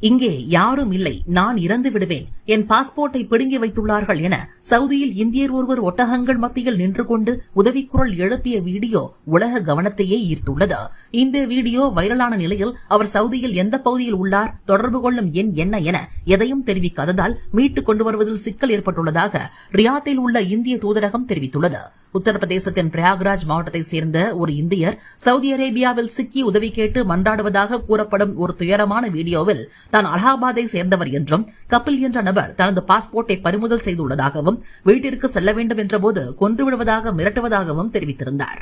இங்கே யாரும் இல்லை நான் இறந்து விடுவேன். என் பாஸ்போர்ட்டை பிடுங்கி வைத்துள்ளார்கள் என சவுதியில் இந்தியர் ஒருவர் ஒட்டகங்கள் மத்தியில் நின்று கொண்டு உதவிக்குரல் எழுப்பிய வீடியோ உலக கவனத்தையே ஈர்த்துள்ளது. இந்த வீடியோ வைரலான நிலையில் அவர் சவுதியில் எந்த பகுதியில் உள்ளார் தொடர்பு கொள்ளும் எண் என்ன என எதையும் தெரிவிக்காததால் மீட்டுக் கொண்டு வருவதில் சிக்கல் ஏற்பட்டுள்ளதாக ரியாத்தில் உள்ள இந்திய தூதரகம் தெரிவித்துள்ளது. உத்தரப்பிரதேசத்தின் பிரயாக்ராஜ் மாவட்டத்தைச் சேர்ந்த ஒரு இந்தியர் சவுதி அரேபியாவில் சிக்கி உதவி கேட்டு மன்றாடுவதாக கூறப்படும் ஒரு துயரமான வீடியோவில் தான் அலகாபாத்தை சேர்ந்தவர் என்றும் கபில் என்ற நபர் தனது பாஸ்போர்ட்டை பறிமுதல் செய்துள்ளதாகவும் வீட்டிற்கு செல்ல வேண்டும் என்றபோது கொன்று விடுவதாக மிரட்டுவதாகவும் தெரிவித்திருந்தார்.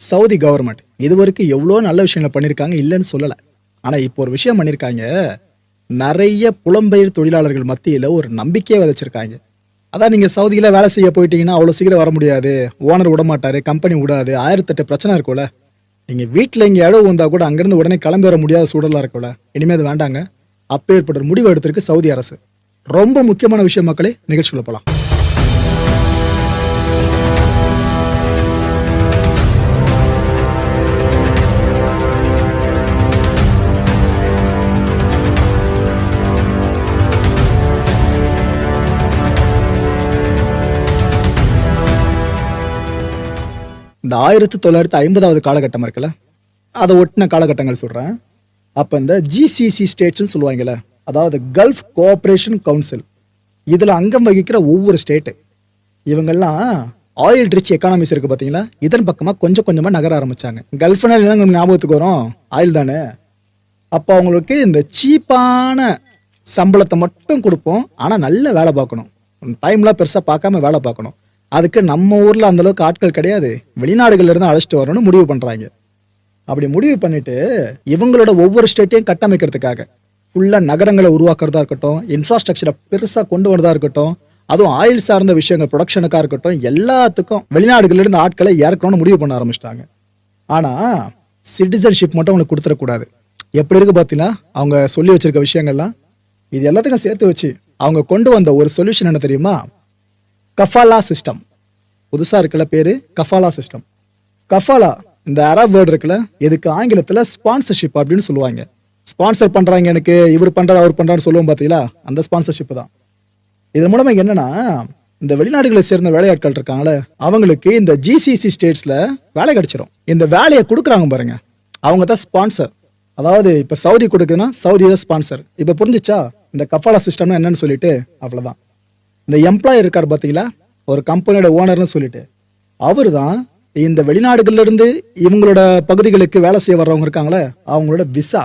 சவுதி கவர்மெண்ட் இதுவரைக்கும் எவ்வளோ நல்ல விஷயங்களை பண்ணியிருக்காங்க இல்லைன்னு சொல்லலை. ஆனால் இப்போ ஒரு விஷயம் பண்ணியிருக்காங்க நிறைய புலம்பெயர் தொழிலாளர்கள் மத்தியில் ஒரு நம்பிக்கையை விதைச்சிருக்காங்க. அதான் நீங்கள் சவுதியில் வேலை செய்ய போயிட்டீங்கன்னா அவ்வளோ சீக்கிரம் வர முடியாது. ஓனர் விடமாட்டாரு கம்பெனி விடாது ஆயிரத்தெட்டு பிரச்சனை இருக்கும்ல. நீங்கள் வீட்டில் இங்கே இடம் வந்தால் கூட அங்கேருந்து உடனே கிளம்பி வர முடியாத சூழலாக இருக்கும்ல. இனிமேல் அது வேண்டாங்க. அப்பேற்பட்ட முடிவு எடுத்திருக்கு சவுதி அரசு. ரொம்ப முக்கியமான விஷயம் மக்களே நிகழ்ச்சிக்குள்ள போகலாம் இந்த ஆயிரத்தி தொள்ளாயிரத்தி ஐம்பதாவது காலகட்டம் இருக்குல்ல அதை ஒட்டின காலகட்டங்கள் சொல்கிறேன் அப்போ இந்த ஜிசிசி ஸ்டேட்ஸ்னு சொல்லுவாங்கல்ல அதாவது கல்ஃப் கோஆப்ரேஷன் கவுன்சில் இதில் அங்கம் வகிக்கிற ஒவ்வொரு ஸ்டேட்டு இவங்கெல்லாம் ஆயில் ரிச் எக்கானமிஸ் இருக்குது பார்த்தீங்களா இதன் பக்கமாக கொஞ்சம் கொஞ்சமாக நகர ஆரம்பிச்சாங்க. கல்ஃப்னா என்ன ஞாபகத்துக்கு வரும்? ஆயில் தானே. அப்போ அவங்களுக்கு இந்த சீப்பான சம்பளத்தை மட்டும் கொடுப்போம் ஆனால் நல்ல வேலை பார்க்கணும். டைம்லாம் பெருசாக பார்க்காம வேலை பார்க்கணும். அதுக்கு நம்ம ஊரில் அந்தளவுக்கு ஆட்கள் கிடையாது. வெளிநாடுகள்ல இருந்து அழைச்சிட்டு வரணும்னு முடிவு பண்ணுறாங்க அப்படி முடிவு பண்ணிட்டு இவங்களோட ஒவ்வொரு ஸ்டேட்டையும் கட்டமைக்கிறதுக்காக ஃபுல்லாக நகரங்களை உருவாக்குறதா இருக்கட்டும் இன்ஃப்ராஸ்ட்ரக்சரை பெருசாக கொண்டு வரதா இருக்கட்டும் அதுவும் ஆயில் சார்ந்த விஷயங்கள் ப்ரொடக்ஷனுக்காக இருக்கட்டும் எல்லாத்துக்கும் வெளிநாடுகளிலிருந்து ஆட்களை இறக்கணும்னு முடிவு பண்ண ஆரம்பிச்சிட்டாங்க. ஆனால் சிட்டிசன்ஷிப் மட்டும் அவங்களுக்கு கொடுத்துடக்கூடாது. எப்படி இருக்கு பார்த்தீங்கன்னா அவங்க சொல்லி வச்சிருக்க விஷயங்கள்லாம். இது எல்லாத்துக்கும் சேர்த்து வச்சு அவங்க கொண்டு வந்த ஒரு சொல்யூஷன் என்ன தெரியுமா? கஃபாலா சிஸ்டம் புதுசாக இருக்கிற பேர்? கஃபாலா சிஸ்டம் கஃபாலா இந்த அரப் வேர்டு இருக்குல்ல இதுக்கு ஆங்கிலத்தில் ஸ்பான்சர்ஷிப் அப்படின்னு சொல்லுவாங்க. ஸ்பான்சர் பண்ணுறாங்க எனக்கு இவர் பண்ணுறாரு அவர் பண்ணுறான்னு சொல்லுவோம் பார்த்தீங்களா? அந்த ஸ்பான்சர்ஷிப் தான். இதன் மூலமாக என்னென்னா இந்த வெளிநாடுகளை சேர்ந்த வேலையாட்கள் இருக்காங்களே அவங்களுக்கு இந்த ஜிசிசி ஸ்டேட்ஸில் வேலை கிடைச்சிரும். இந்த வேலையை கொடுக்குறாங்க பாருங்க. அவங்க தான் ஸ்பான்சர் அதாவது இப்போ சவுதி கொடுக்குதுன்னா சவுதி தான் ஸ்பான்சர் இப்போ புரிஞ்சிச்சா? இந்த கஃபாலா சிஸ்டம்னு என்னன்னு சொல்லிட்டு அவ்வளோதான் இந்த எம்ப்ளாயர் இருக்கார் பார்த்தீங்களா? ஒரு கம்பெனியோட ஓனர்னு சொல்லிட்டு. அவர் தான் இந்த வெளிநாடுகள்லருந்து இவங்களோட பகுதிகளுக்கு வேலை செய்ய வர்றவங்க இருக்காங்களே அவங்களோட விசா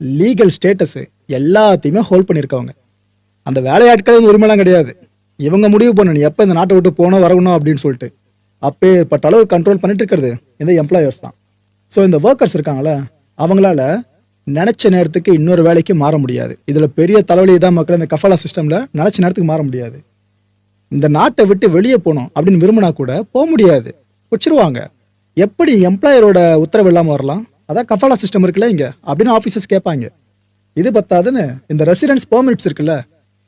லீகல் ஸ்டேட்டஸ் எல்லாத்தையுமே ஹோல்ட் பண்ணியிருக்கவங்க. அந்த வேலையாட்கள் உரிமைலாம் கிடையாது. இவங்க முடிவு பண்ணணும் எப்போ இந்த நாட்டை விட்டு போனோம் வரணும் அப்படின்னு சொல்லிட்டு. அப்பேற்பட்ட அளவு கண்ட்ரோல் பண்ணிட்டு இருக்கிறது இந்த எம்ப்ளாயர்ஸ் தான். ஸோ இந்த ஒர்க்கர்ஸ் இருக்காங்களே அவங்களால நினைச்ச நேரத்துக்கு இன்னொரு வேலைக்கு மாற முடியாது. இதில் பெரிய தலைவலி தான் மக்கள் இந்த கஃபாலா சிஸ்டமில் நினச்ச நேரத்துக்கு மாற முடியாது. இந்த நாட்டை விட்டு வெளியே போகணும் அப்படின்னு விரும்பினா கூட போக முடியாது. வச்சிருவாங்க எப்படி எம்ப்ளாயரோட உத்தரவு இல்லாமல் வரலாம்? அதான் கஃபாலா சிஸ்டம் இருக்குல்ல இங்கே. அப்படின்னு ஆஃபீஸர்ஸ் கேட்பாங்க இது பத்தாதுன்னு இந்த ரெசிடென்ஸ் பெர்மிட்ஸ் இருக்குல்ல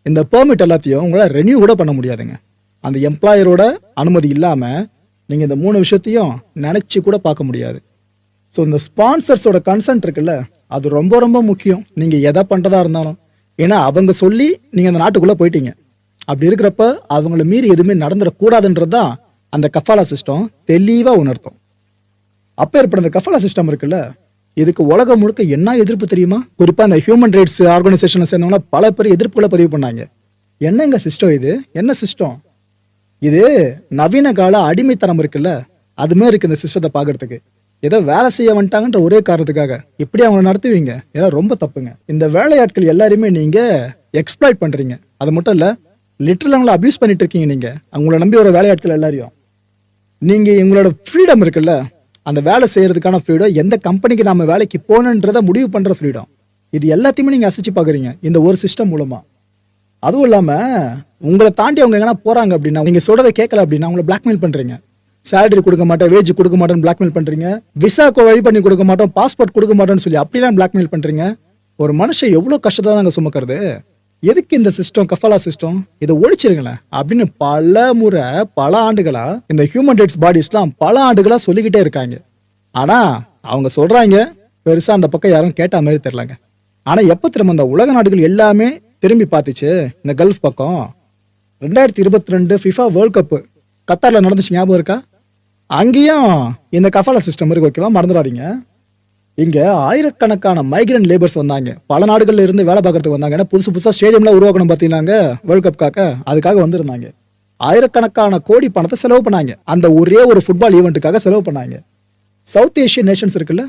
இந்த பெர்மிட் எல்லாத்தையும் உங்களால் ரெனியூ கூட பண்ண முடியாதுங்க. அந்த எம்ப்ளாயரோட அனுமதி இல்லாமல் நீங்கள் இந்த மூணு விஷயத்தையும் நினச்சி கூட பார்க்க முடியாது. ஸோ இந்த ஸ்பான்சர்ஸோட கன்சென்ட் இருக்குல்ல அது ரொம்ப ரொம்ப முக்கியம். நீங்கள் எதை பண்ணுறதா இருந்தாலும். ஏன்னா அவங்க சொல்லி நீங்கள் அந்த நாட்டுக்குள்ளே போயிட்டீங்க. அப்படி இருக்கிறப்ப அவங்கள மீறி எதுவுமே நடந்துடக்கூடாதுன்றது தான் அந்த கஃபாலா சிஸ்டம் தெளிவாக உணர்த்தும். அப்போ ஏற்பட்ட இந்த கஃபாலா சிஸ்டம் இருக்குல்ல இதுக்கு உலகம் முழுக்க என்ன எதிர்ப்பு தெரியுமா? குறிப்பாக இந்த ஹியூமன் ரைட்ஸ் ஆர்கனைசேஷனில் சேர்ந்தவங்கள பல பேர் எதிர்ப்புகளை பதிவு பண்ணாங்க. என்னங்க சிஸ்டம் இது? என்ன சிஸ்டம்? இது நவீன கால அடிமைத்தனம் இருக்குல்ல அதுமே இருக்குது இருக்கு இந்த சிஸ்டத்தை பார்க்கறதுக்கு. ஏதோ வேலை செய்ய வந்துட்டாங்கன்ற ஒரே காரணத்துக்காக. இப்படி அவங்களை நடத்துவீங்க. இதெல்லாம் ரொம்ப தப்புங்க. இந்த வேலையாட்கள் எல்லாருமே நீங்கள் எக்ஸ்ப்ளாய்ட் பண்ணுறீங்க அது மட்டும் இல்லை லிட்டரல் அவங்கள அப்யூஸ் பண்ணிட்டு இருக்கீங்க நீங்கள் அவங்கள நம்பி ஒரு வேலையாட்கள் எல்லாரையும். நீங்கள் உங்களோட ஃப்ரீடம் இருக்குல்ல அந்த வேலை செய்கிறதுக்கான ஃப்ரீடம் எந்த கம்பெனிக்கு நம்ம வேலைக்கு போகணுன்றதை முடிவு பண்ணுற ஃப்ரீடம் இது எல்லாத்தையுமே நீங்கள் அசைச்சு பார்க்குறீங்க இந்த ஒரு சிஸ்டம் மூலமாக அதுவும் இல்லாமல் உங்களை தாண்டி அவங்க எங்கன்னா போகிறாங்க அப்படின்னா நீங்கள் சொல்கிறத கேட்கல அப்படின்னா அவங்கள பிளாக்மெயில் பண்ணுறீங்க சேலரி கொடுக்க மாட்டேன் வேஜ் கொடுக்க மாட்டேன்னு பிளாக்மெயில் பண்ணுறீங்க விசாக்கு வழி பண்ணி கொடுக்க மாட்டோம் பாஸ்போர்ட் கொடுக்க மாட்டோம்னு சொல்லி அப்படிலாம் பிளாக்மெயில் பண்ணுறீங்க ஒரு மனுஷன் எவ்வளோ கஷ்டத்தை தாங்க சுமக்கிறது? எதுக்கு இந்த சிஸ்டம் கஃபாலா சிஸ்டம் இதை ஒழிச்சிருங்களேன். அப்படின்னு பல முறை பல ஆண்டுகளா இந்த ஹியூமன் ரைட்ஸ் பாடிஸ்லாம் பல ஆண்டுகளா சொல்லிக்கிட்டே இருக்காங்க. ஆனா அவங்க சொல்றாங்க பெருசா அந்த பக்கம் யாரும் கேட்ட மாதிரி தெரியலங்க. ஆனா எப்ப திரும்ப இந்த உலக நாடுகள் எல்லாமே திரும்பி பார்த்துச்சு இந்த கல்ஃப் பக்கம்? ரெண்டாயிரத்தி இருபத்தி ரெண்டு ஃபிஃபா வேர்ல்ட் கப்பு கத்தார்ல நடந்துச்சு ஞாபகம் இருக்கா? அங்கேயும் இந்த கஃபாலா சிஸ்டம் இருக்கு ஓகேவா? மறந்துடாதீங்க. இங்க ஆயிரக்கணக்கான மைக்ரண்ட் லேபர்ஸ் வந்தாங்க. பல நாடுகள்ல இருந்து வேலை பார்க்கறதுக்கு வந்தாங்க. ஏன்னா புதுசு புதுசா ஸ்டேடியம்லாம் உருவாக்கணும் பார்த்தீங்கன்னாங்க வேர்ல்ட் கப்காக அதுக்காக வந்திருந்தாங்க. ஆயிரக்கணக்கான கோடி பணத்தை செலவு பண்ணாங்க. அந்த ஒரே ஒரு ஃபுட்பால் ஈவெண்ட்டுக்காக செலவு பண்ணாங்க. சவுத் ஏஷியன் நேஷன்ஸ் இருக்குல்ல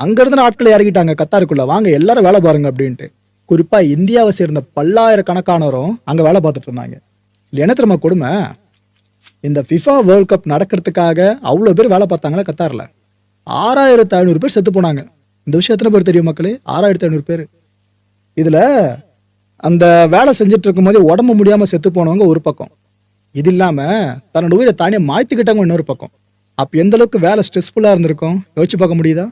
அங்கேருந்து நாட்களை ஆட்களை இறக்கிட்டாங்க கத்தாருக்குள்ள வாங்க எல்லாரும் வேலை பாருங்க அப்படின்ட்டு. குறிப்பா இந்தியாவை சேர்ந்த பல்லாயிரக்கணக்கானவரும் அங்க வேலை பார்த்துட்டு இருந்தாங்க. என்ன திரும்ப கொடுமை? இந்த ஃபிஃபா வேர்ல்ட் கப் நடக்கிறதுக்காக அவ்வளோ பேர் வேலை பார்த்தாங்களா கத்தாரில்? ஆறாயிரத்து ஐநூறு பேர் செத்து போனாங்க. இந்த விஷயம் எத்தனை பேர் தெரியும் மக்களே? ஆறாயிரத்து ஐநூறு பேர். இதில் அந்த வேலை செஞ்சுட்டு இருக்கும்போது உடம்பு முடியாமல் செத்து போனவங்க ஒரு பக்கம். இது இல்லாமல் தன்னோட உயிரை தானே மாய்த்துக்கிட்டவங்க இன்னொரு பக்கம். அப்போ எந்த அளவுக்கு வேலை ஸ்ட்ரெஸ்ஃபுல்லாக இருந்திருக்கும்? யோசிச்சு பார்க்க முடியுதா?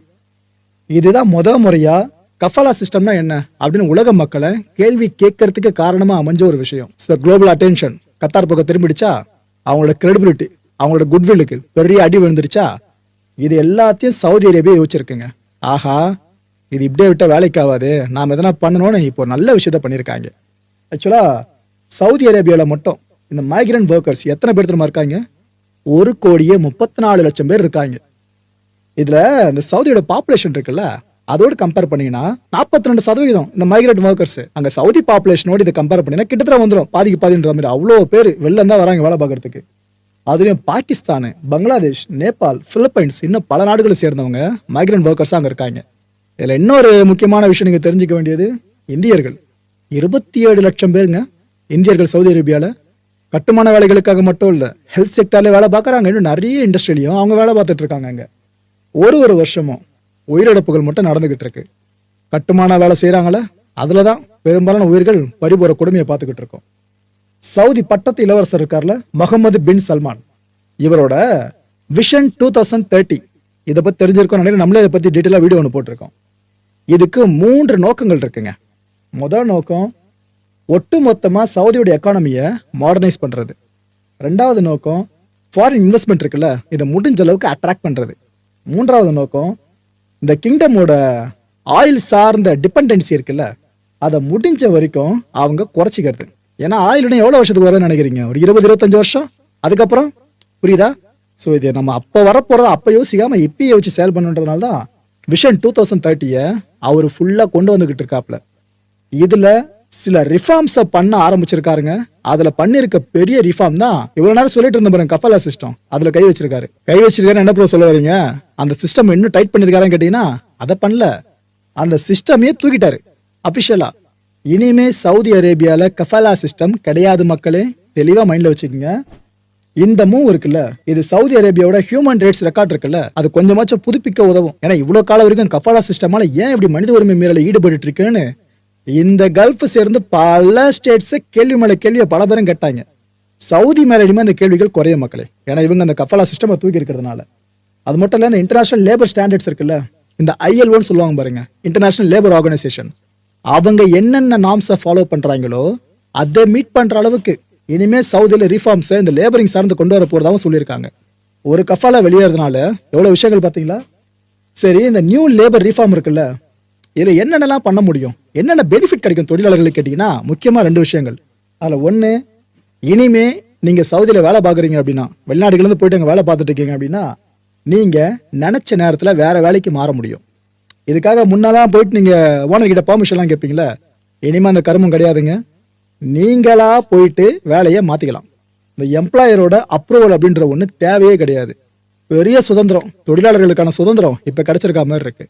இதுதான் முத முறையாக கஃபாலா சிஸ்டம்னா என்ன? அப்படின்னு உலக மக்களை கேள்வி கேட்கறதுக்கு காரணமாக அமைஞ்ச ஒரு விஷயம். குளோபல் அட்டென்ஷன் கத்தார் பக்கம் திரும்பிடுச்சா? அவங்களோட கிரெடிபிலிட்டி அவங்களோட குட்வில்லுக்கு பெரிய அடி விழுந்துருச்சா? இது எல்லாத்தையும் சவுதி அரேபியா யோசிச்சிருக்குங்க. ஆஹா இது இப்படியே விட்டால் வேலைக்கு ஆகாது. நாம் எதனா பண்ணணும்னு இப்போ நல்ல விஷயத்த பண்ணியிருக்காங்க ஆக்சுவலாக சவுதி அரேபியாவில் மட்டும் இந்த மைக்ரண்ட் ஒர்க்கர்ஸ் எத்தனை பேர் திரும்ப இருக்காங்க? ஒரு கோடியே முப்பத்தி நாலு லட்சம் பேர் இருக்காங்க. இதில் இந்த சவுதியோட பாப்புலேஷன் இருக்குல்ல அதோடு கம்பேர் பண்ணீங்கன்னா நாற்பத்தி ரெண்டு சதவீதம் இந்த மைக்ரேட் ஒர்க்கர்ஸ் அங்கே சவுதி பாப்புலேஷனோட இதை கம்பேர் பண்ணினா கிட்டத்தட்ட வந்துடும் பாதிக்கு பாதின்ற மாதிரி அவ்வளோ பேர் வெளில இருந்தால் வராங்க வேலை பார்க்குறதுக்கு. அதுலேயும் பாகிஸ்தான் பங்களாதேஷ் நேபாள் பிலிப்பைன்ஸ் இன்னும் பல நாடுகளை சேர்ந்தவங்க மைக்ரண்ட் ஒர்க்கர்ஸாக அங்கே இருக்காங்க. இதில் இன்னொரு முக்கியமான விஷயம் நீங்கள் தெரிஞ்சுக்க வேண்டியது இந்தியர்கள். இருபத்தி ஏழு லட்சம் பேருங்க இந்தியர்கள் சவுதி அரேபியாவில் கட்டுமான வேலைகளுக்காக மட்டும் இல்லை ஹெல்த் செக்டர்ல வேலை பார்க்குறாங்க. இன்னும் நிறைய இண்டஸ்ட்ரியிலையும் அவங்க வேலை பார்த்துட்டு இருக்காங்க அங்கே. ஒரு ஒரு வருஷமும் உயிரிழப்புகள் மட்டும் நடந்துகிட்டு இருக்கு. கட்டுமான வேலை செய்கிறாங்களே அதில் தான் பெரும்பாலான உயிர்கள் பறிபோற கொடுமையை பார்த்துக்கிட்டு இருக்கோம். சவுதி பட்டத்து இளவரசர் இருக்கார்ல முகமது பின் சல்மான். இவரோட விஷன் டூ தௌசண்ட் தேர்ட்டி இதை பற்றி தெரிஞ்சிருக்கோம் நினைக்கிறேன். நம்மளே இதை பற்றி டீட்டெயிலாக வீடியோ ஒன்று போட்டிருக்கோம். இதுக்கு மூன்று நோக்கங்கள் இருக்குங்க. முதல் நோக்கம் ஒட்டு மொத்தமாக சவுதியோட எக்கானமியை மாடர்னைஸ் பண்ணுறது ரெண்டாவது நோக்கம் ஃபாரின் இன்வெஸ்ட்மெண்ட் இருக்குல்ல இதை முடிஞ்ச அளவுக்கு அட்ராக்ட் பண்ணுறது மூன்றாவது நோக்கம் இந்த கிங்டமோட ஆயில் சார்ந்த டிபெண்டன்சி இருக்குல்ல அதை முடிஞ்ச வரைக்கும் அவங்க குறைச்சிக்கிறது. ஏன்னா ஆயிலுடைய எவ்வளோ வருஷத்துக்கு வரும்னு நினைக்கிறீங்க? ஒரு இருபது இருபத்தஞ்சு வருஷம்? அதுக்கப்புறம்? புரியுதா? ஸோ இது நம்ம அப்போ வரப்போகிறத அப்போ யோசிக்காமல் இப்பயே வச்சு சேல் பண்ணுன்றதுனால தான் விஷன் டூ தௌசண்ட் தேர்ட்டியை அவர் ஃபுல்லாக கொண்டு வந்துக்கிட்டு இருக்காப்ல இதில் சில ரிஃபார்ம்ஸை பண்ண ஆரம்பிச்சிருக்காருங்க. அதில் பண்ணியிருக்க பெரிய ரிஃபார்ம் தான் இவ்வளோ நேரம் சொல்லிட்டு இருந்த பாருங்க கப்பலா சிஸ்டம் அதில் கை வச்சிருக்காரு. கை வச்சிருக்காரு என்ன ப்ரோ சொல்ல வரீங்க அந்த சிஸ்டம் இன்னும் டைட் பண்ணியிருக்காருன்னு கேட்டிங்கன்னா அதை பண்ணல. அந்த சிஸ்டமே தூக்கிட்டாரு. அஃபிஷியலாக இனிமே சவுதி அரேபியால கஃபலா சிஸ்டம் கிடையாது மக்களே. தெளிவா மைண்ட்ல வச்சுக்கோங்க. இந்த மூவ் இருக்குல்ல இது சவுதி அரேபியாவோட ஹியூமன் ரைட்ஸ் ரெக்கார்ட் இருக்குல்ல அது கொஞ்சமாச்சும் புதுப்பிக்க உதவும். ஏன்னா இவ்வளவு காலம் வரைக்கும் கஃபாலா சிஸ்டமால ஏன் இப்படி மனித உரிமை மீறல ஈடுபட்டு இருக்குன்னு இந்த கல்ஃப் சேர்ந்து பல ஸ்டேட்ஸ் கேள்வி மேல கேள்வியை பல பேரும் கேட்டாங்க. சவுதி மேல இனிமே அந்த கேள்விகள் குறைய மக்களே. ஏன்னா இவங்க அந்த கஃபாலா சிஸ்டமை தூக்கி இருக்கிறதுனால அது மட்டும் இல்ல இந்த இன்டர்நேஷனல் லேபர் ஸ்டாண்டர்ட்ஸ் இருக்குல்ல இந்த ஐஎல்ஓன்னு சொல்லுவாங்க பாருங்க இன்டர்நேஷனல் லேபர் ஆர்கனைசேஷன் அவங்க என்னென்ன நாம்ஸை ஃபாலோ பண்ணுறாங்களோ அதை மீட் பண்ணுற அளவுக்கு இனிமேல் சவுதியில் ரீஃபார்ம்ஸை இந்த லேபரிங் சார்ந்து கொண்டு வர போறதாவும் சொல்லியிருக்காங்க. ஒரு கஃபால வெளியேறதுனால எவ்வளோ விஷயங்கள் பார்த்தீங்களா? சரி இந்த நியூ லேபர் ரீஃபார்ம் இருக்குல்ல இதில் என்னென்னலாம் பண்ண முடியும்? என்னென்ன பெனிஃபிட் கிடைக்கும் தொழிலாளர்களுக்கு கேட்டிங்கன்னா முக்கியமாக ரெண்டு விஷயங்கள். அதில் ஒன்று இனிமே நீங்கள் சவுதியில் வேலை பார்க்குறீங்க அப்படின்னா வெளிநாடுகள்லேருந்து போயிட்டு அங்கே வேலை பார்த்துட்டு இருக்கீங்க அப்படின்னா நீங்கள் நினச்ச நேரத்தில் வேறு வேலைக்கு மாற முடியும். இதுக்காக முன்னெல்லாம் போயிட்டு நீங்க ஓனர்கிட்ட பர்மிஷன்லாம் பெர்மிஷன்லாம் கேட்பீங்களா இனிமே அந்த கருமம் கிடையாதுங்க. நீங்களா போயிட்டு வேலையை மாத்திக்கலாம். இந்த எம்ப்ளாயரோட அப்ரூவல் அப்படின்ற ஒன்று தேவையே கிடையாது. பெரிய சுதந்திரம் தொழிலாளர்களுக்கான சுதந்திரம் இப்போ கிடைச்சிருக்க மாதிரி இருக்கு.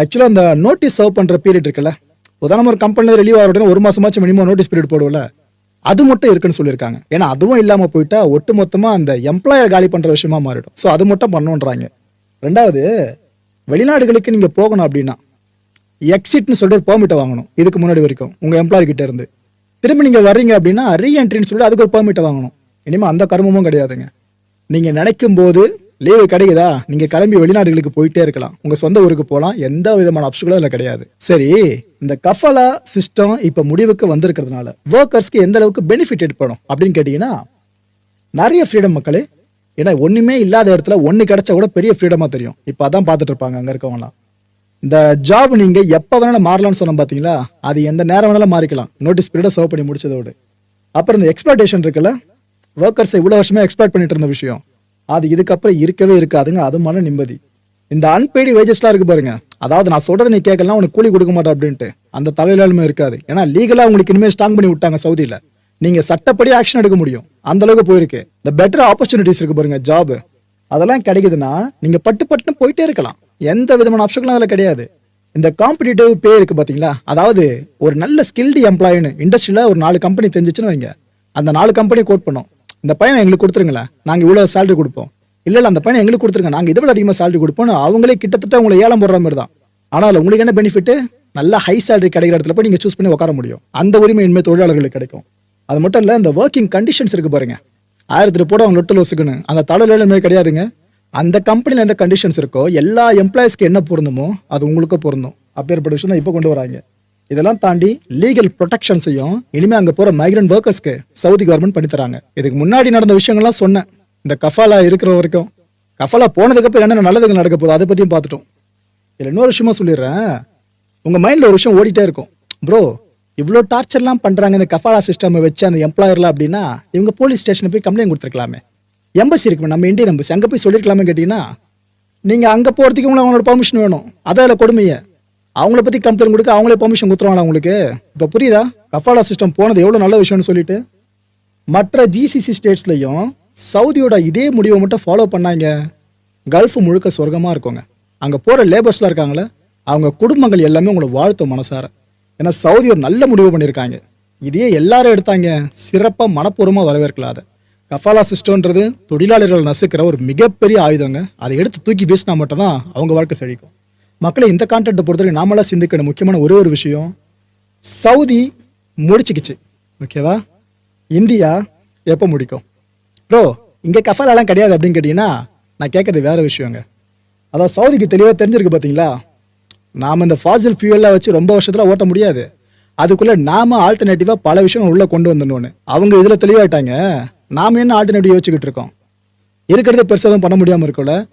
ஆக்சுவலாக அந்த நோட்டீஸ் சர்வ் பண்ணுற பீரியட் இருக்குல்ல? உதாரணம் ஒரு கம்பெனியில் ரிலீவ் ஆகிற உடனே ஒரு மாசமாச்சும் மினிமம் நோட்டீஸ் பீரியட் போடுவோம்ல? அது மட்டும் இருக்குன்னு சொல்லியிருக்காங்க. ஏன்னா அதுவும் இல்லாமல் போயிட்டா ஒட்டு மொத்தமாக அந்த எம்ப்ளாயர் காலி பண்ணுற விஷயமா மாறிடும். ஸோ அது மட்டும் பண்ணுன்றாங்க. ரெண்டாவது வெளிநாடுகளுக்கு நீங்கள் போகணும் அப்படின்னா எக்ஸிட்னு சொல்லிட்டு ஒரு பெர்மிட்டை வாங்கணும் இதுக்கு முன்னாடி வரைக்கும் உங்கள் எம்ப்ளாயர் கிட்ட இருந்து. திரும்ப நீங்கள் வர்றீங்க அப்படின்னா ரீஎன்ட்ரின்னு சொல்லிட்டு அதுக்கு ஒரு பெர்மிட்டை வாங்கணும். இனிமேல் அந்த கர்மமும் கிடையாதுங்க. நீங்கள் நினைக்கும் போது லீவு கிடைக்குதா? நீங்கள் கிளம்பி வெளிநாடுகளுக்கு போயிட்டே இருக்கலாம். உங்கள் சொந்த ஊருக்கு போகலாம். எந்த விதமான அப்சுகளும் அதில் கிடையாது. சரி இந்த கஃபலா சிஸ்டம் இப்போ முடிவுக்கு வந்திருக்கிறதுனால ஒர்க்கர்ஸ்க்கு எந்த அளவுக்கு பெனிஃபிட் ஏற்படும் அப்படின்னு கேட்டிங்கன்னா நிறைய ஃப்ரீடம் மக்களே ஏன்னா ஒன்றுமே இல்லாத இடத்துல ஒன்று கிடைச்சா கூட பெரிய ஃப்ரீடமாக தெரியும். இப்போ அதான் பார்த்துட்டு இருப்பாங்க அங்கே இருக்கவங்களாம் இந்த ஜாப் நீங்கள் எப்போ வேணாலும் மாறலாம்னு சொன்னோம் பார்த்தீங்களா அது எந்த நேரம் வேணாலும் மாறிக்கலாம். நோட்டீஸ் பீரியடை சர்வ் பண்ணி முடிச்சதோடு. அப்புறம் இந்த எக்ஸ்பெக்டேஷன் இருக்குல்ல? ஒர்க்கர்ஸ் இவ்வளோ வருஷமே எக்ஸ்பெக்ட் பண்ணிட்டு இருந்த விஷயம். அது இதுக்கப்புறம் இருக்கவே இருக்காதுங்க அது மன நிம்மதி. இந்த அன்பெய்டு வேஜஸ்லாம் இருக்கு பாருங்க. அதாவது நான் சொல்றதை நீ கேட்கலாம் உனக்கு கூலி கொடுக்க மாட்டேன் அப்படின்ட்டு. அந்த தலையிலாலுமே இருக்காது. ஏன்னா லீகலாக உங்களுக்கு இனிமேல் ஸ்ட்ராங் பண்ணி விட்டாங்க சவுதியில். நீங்கள் சட்டப்படி ஆக்ஷன் எடுக்க முடியும். அந்த அளவுக்கு போயிருக்கு. இந்த பெட்டர் ஆப்பர்ச்சுனிட்டிஸ் இருக்கு பாருங்க ஜாப் அதெல்லாம் கிடைக்குதுன்னா நீங்கள் பட்டு பட்டுன்னு போயிட்டே இருக்கலாம். எந்த விதமான ஆப்ஷனும் அதில் கிடையாது. இந்த காம்படிட்டிவ் பே இருக்கு பார்த்தீங்களா அதாவது ஒரு நல்ல ஸ்கில்டு எம்ப்ளாயின்னு இண்டஸ்ட்ரியில் ஒரு நாலு கம்பெனி தெரிஞ்சிச்சுன்னு வைங்க. அந்த நாலு கம்பெனி கோட் பண்ணோம். இந்த பையனை எங்களுக்கு கொடுத்துருங்களேன். நாங்கள் இவ்வளோ சேலரி கொடுப்போம். இல்லை இல்லை அந்த பையனை எங்களுக்கு கொடுத்துருங்க. நாங்கள் இதை விட அதிகமாக சேலரி கொடுப்போம்னு அவங்களே கிட்டத்தட்ட உங்களை ஏலம் போடுற மாதிரி தான். ஆனால் உங்களுக்கு என்ன பெனிஃபிட்டு நல்ல ஹை சேலரி கிடைக்கிற இடத்துல போய் நீங்கள் சூஸ் பண்ணி உட்கார முடியும். அந்த உரிமை இனிமேல் தொழிலாளர்களுக்கு கிடைக்கும். அது மட்டும் இல்லை இந்த ஒர்க்கிங் கண்டிஷன்ஸ் இருக்கு பாருங்க. ஆயிரத்தி போட அவங்க லொட்டு லோசுக்குன்னு அந்த தலையில மாதிரி கிடையாதுங்க. அந்த கம்பெனியில் எந்த கண்டிஷன்ஸ் இருக்கோ எல்லா எம்ப்ளாயிஸ்க்கு என்ன பொருந்துமோ அது உங்களுக்கும் பொருந்தும். அப்பேற்பட்ட விஷயம் தான் இப்போ கொண்டு வராங்க. இதெல்லாம் தாண்டி லீகல் ப்ரொடெக்ஷன்ஸையும் இனிமேல் அங்கே போகிற மைக்ரண்ட் ஒர்க்கர்ஸ்க்கு சவுதி கவர்மெண்ட் பண்ணி தராங்க. இதுக்கு முன்னாடி நடந்த விஷயங்கள்லாம் சொன்னேன். இந்த கஃபாலா இருக்கிற வரைக்கும். கஃபாலா போனதுக்கப்புறம் என்னென்ன நல்லதுங்க நடக்க போகுது அதை பற்றியும் பார்த்துட்டோம். இதில் இன்னொரு விஷயமா சொல்லிடுறேன். உங்கள் மைண்டில் ஒரு விஷயம் ஓடிட்டே இருக்கும். ப்ரோ இவ்வளோ டார்ச்சர்லாம் பண்ணுறாங்க இந்த கஃபாலா சிஸ்டம் வச்சு அந்த எம்ப்ளாயர்லாம் அப்படின்னா இவங்க போலீஸ் ஸ்டேஷனை போய் கம்ப்ளைண்ட் கொடுத்துருக்கலாமே. எம்பசி இருக்கு நம்ம இந்தியன் எம்பசி அங்கே போய் சொல்லியிருக்கலாமே கேட்டிங்கன்னா நீங்கள் அங்கே போகிறதுக்கு உங்களுக்கு அவங்களோட பர்மிஷன் வேணும். அதான் அதில் கொடுமையை. அவங்கள பற்றி கம்ப்ளைண்ட் கொடுக்க அவங்களே பர்மிஷன் கொடுத்துருவாங்களா உங்களுக்கு? இப்போ புரியுதா? கஃபாலா சிஸ்டம் போனது எவ்வளோ நல்ல விஷயம்னு சொல்லிட்டு. மற்ற ஜிசிசி ஸ்டேட்ஸ்லையும் சவுதியோட இதே முடிவை மட்டும் ஃபாலோ பண்ணாங்க. கல்ஃப் முழுக்க சொர்க்கமாக இருக்குங்க. அங்கே போகிற லேபர்ஸ்லாம் இருக்காங்களே அவங்க குடும்பங்கள் எல்லாமே உங்களை வாழ்த்தும் மனசார. ஏன்னா சவுதி ஒரு நல்ல முடிவு பண்ணியிருக்காங்க. இதையே எல்லாரும் எடுத்தாங்க. சிறப்பாக மனப்பூர்வமாக வரவேற்கலாம் அதை கஃபாலா சிஸ்டம்ன்றது தொழிலாளர்கள் நசுக்கிற ஒரு மிகப்பெரிய ஆயுதங்க. அதை எடுத்து தூக்கி வீசினா மட்டும்தான் அவங்க வாழ்க்கை செழிக்கும். மக்களை இந்த கான்டென்ட்டை பொறுத்தவரைக்கும் நாமெல்லாம் சிந்திக்கணும் முக்கியமான ஒரே ஒரு விஷயம் சவுதி முடிச்சுக்கிச்சு. ஓகேவா இந்தியா எப்போ முடிக்கும்? ப்ரோ இங்கே கஃபாலாலாம் கிடையாது அப்படின்னு கேட்டிங்கன்னா நான் கேட்குறது வேறு விஷயங்க. அதான் சவுதிக்கு தெளிவாக தெரிஞ்சிருக்கு பார்த்தீங்களா நாம் இந்த ஃபாசில் ஃபியூவலாக வச்சு ரொம்ப வருஷத்தில் ஓட்ட முடியாது. அதுக்குள்ளே நாம ஆல்டர்னேட்டிவாக பல விஷயம் உள்ளே கொண்டு வந்துடணும்னு அவங்க இதில் தெளிவாயிட்டாங்க. நாம என்ன ஆல்டர்னேட்டிவ் யோசிச்சுக்கிட்டு இருக்கோம்? இருக்கிறத பெருசாக எதுவும் பண்ண முடியாமல் இருக்கோம்ல?